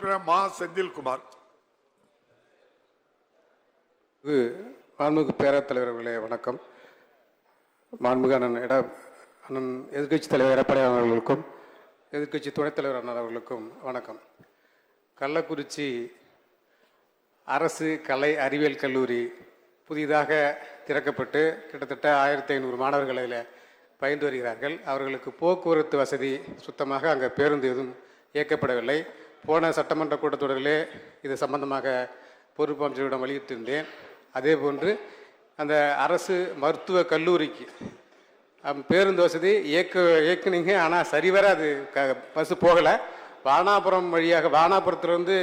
உறுப்பினர் மா செந்தில்குமார். இது மாண்புமிகு பேரவைத் தலைவர் அவர்களே வணக்கம். மாண்புமிகு அண்ணன் எட அண்ணன் எதிர்க்கட்சி தலைவர் எடப்பாடி அவர்களுக்கும் எதிர்க்கட்சி துணைத் தலைவர் அண்ணன் அவர்களுக்கும் வணக்கம். கள்ளக்குறிச்சி அரசு கலை அறிவியல் கல்லூரி புதிதாக திறக்கப்பட்டு கிட்டத்தட்ட ஆயிரத்தி ஐநூறு மாணவர்கள் அதில் பயின்று வருகிறார்கள். அவர்களுக்கு போக்குவரத்து வசதி சுத்தமாக அங்கே பேருந்து எதுவும் இயக்கப்படவில்லை. போன சட்டமன்ற கூட்டத்தொடரிலே இது சம்பந்தமாக பொறுப்பு அமைச்சரிடம் வலியுறுத்தியிருந்தேன். அதே போன்று அந்த அரசு மருத்துவ கல்லூரிக்கு அம், பேருந்து வசதி இயக்க இயக்குனீங்க ஆனால் சரிவர அது க பஸ்ஸு போகலை. வானாபுரம் வழியாக வானாபுரத்துலேருந்து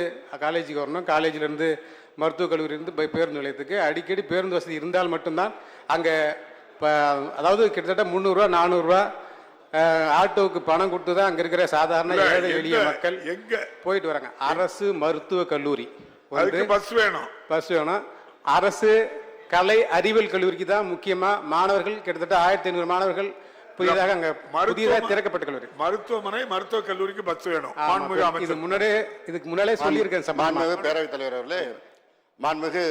காலேஜுக்கு வரணும். காலேஜிலேருந்து மருத்துவக் கல்லூரியிலேருந்து போய் பேருந்து நிலையத்துக்கு. அடிக்கடி பேருந்து வசதி இருந்தால் மட்டும்தான் அங்கே இப்போ அதாவது கிட்டத்தட்ட முந்நூறுரூவா நானூறுரூவா ஆட்டோவுக்கு பணம் கொடுத்து தான் அங்கே இருக்கிற சாதாரண ஏழை எளிய எங்க- மக்கள் எங்க? போயிட்டு வராங்க. அரசு மருத்துவக் கல்லூரி. வந்து அதுக்கு பஸ் வேணும். பஸ் வேணும். அரசு கலை அறிவியல் கல்லூரிக்கு தான் முக்கியமா மாணவர்கள் கிட்டத்தட்ட ஆயிரத்தி ஐநூறு மாணவர்கள் புதிதாக அங்க மருத்துவ- புதிதாக திறக்கப்பட்ட கல்லூரி. மருத்துவமனை மருத்துவக் கல்லூரிக்கு பஸ் வேணும். இது முன்னாடியே இதுக்கு முன்னாலே சொல்லியிருக்கேன் மாண்புமிகு பேரவைத் தலைவர் அவர்களே மாண்புமிகு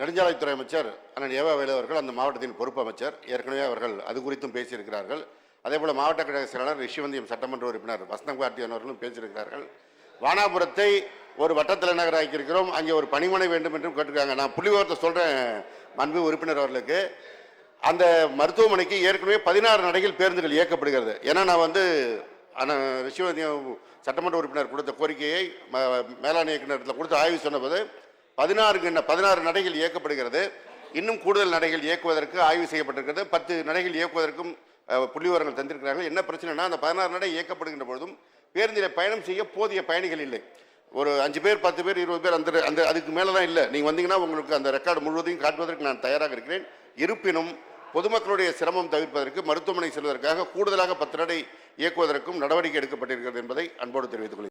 நெடுஞ்சாலைத்துறை அமைச்சர் அண்ணன் ஏவா வேலு அவர்கள் அந்த மாவட்டத்தின் பொறுப்பு அமைச்சர். ஏற்கனவே அவர்கள் அது குறித்தும் பேசியிருக்கிறார்கள். அதேபோல் மாவட்ட கழக செயலாளர் ரிஷிவந்தியம் சட்டமன்ற உறுப்பினர் வசந்தம் கார்த்தியன் அவர்களும் பேசியிருக்கிறார்கள். வானாபுரத்தை ஒரு வட்டத்தில் தலைநகர் ஆக்கியிருக்கிறோம் அங்கே ஒரு பணிமனை வேண்டும் என்றும் கேட்டிருக்காங்க. நான் புள்ளிவிவரத்தை சொல்கிறேன் மாண்பு உறுப்பினர் அவர்களுக்கு. அந்த மருத்துவமனைக்கு ஏற்கனவே பதினாறு நடைகள் பேருந்துகள் இயக்கப்படுகிறது. ஏன்னா நான் வந்து அண்ணன் ரிஷிவந்தியம் சட்டமன்ற உறுப்பினர் கொடுத்த கோரிக்கையை ம- மேலாண் இயக்குநரத்தில் கொடுத்து ஆய்வு சொன்னபோது பதினாறு பதினாறு நடைகள் இயக்கப்படுகிறது. இன்னும் கூடுதல் நடைகள் இயக்குவதற்கு ஆய்வு செய்யப்பட்டிருக்கிறது. பத்து நடைகள் இயக்குவதற்கும் புள்ளிவரங்கள் தந்திருக்கிறார்கள். என்ன பிரச்சனைனா அந்த பதினாறு நடை இயக்கப்படுகின்ற பொழுதும் பேருந்தில் பயணம் செய்ய போதிய பயணிகள் இல்லை. ஒரு அஞ்சு பேர் பத்து பேர் இருபது பேர் அந்த அந்த அதுக்கு மேலே தான் இல்லை. நீங்கள் வந்தீங்கன்னா உங்களுக்கு அந்த ரெக்கார்டு முழுவதையும் காட்டுவதற்கு நான் தயாராக இருக்கிறேன். இருப்பினும் பொதுமக்களுடைய சிரமம் தவிர்ப்பதற்கு மருத்துவமனை செல்வதற்காக கூடுதலாக பத்து நடை இயக்குவதற்கும் நடவடிக்கை எடுக்கப்பட்டிருக்கிறது என்பதை அன்போடு தெரிவித்துக் கொள்கிறேன்.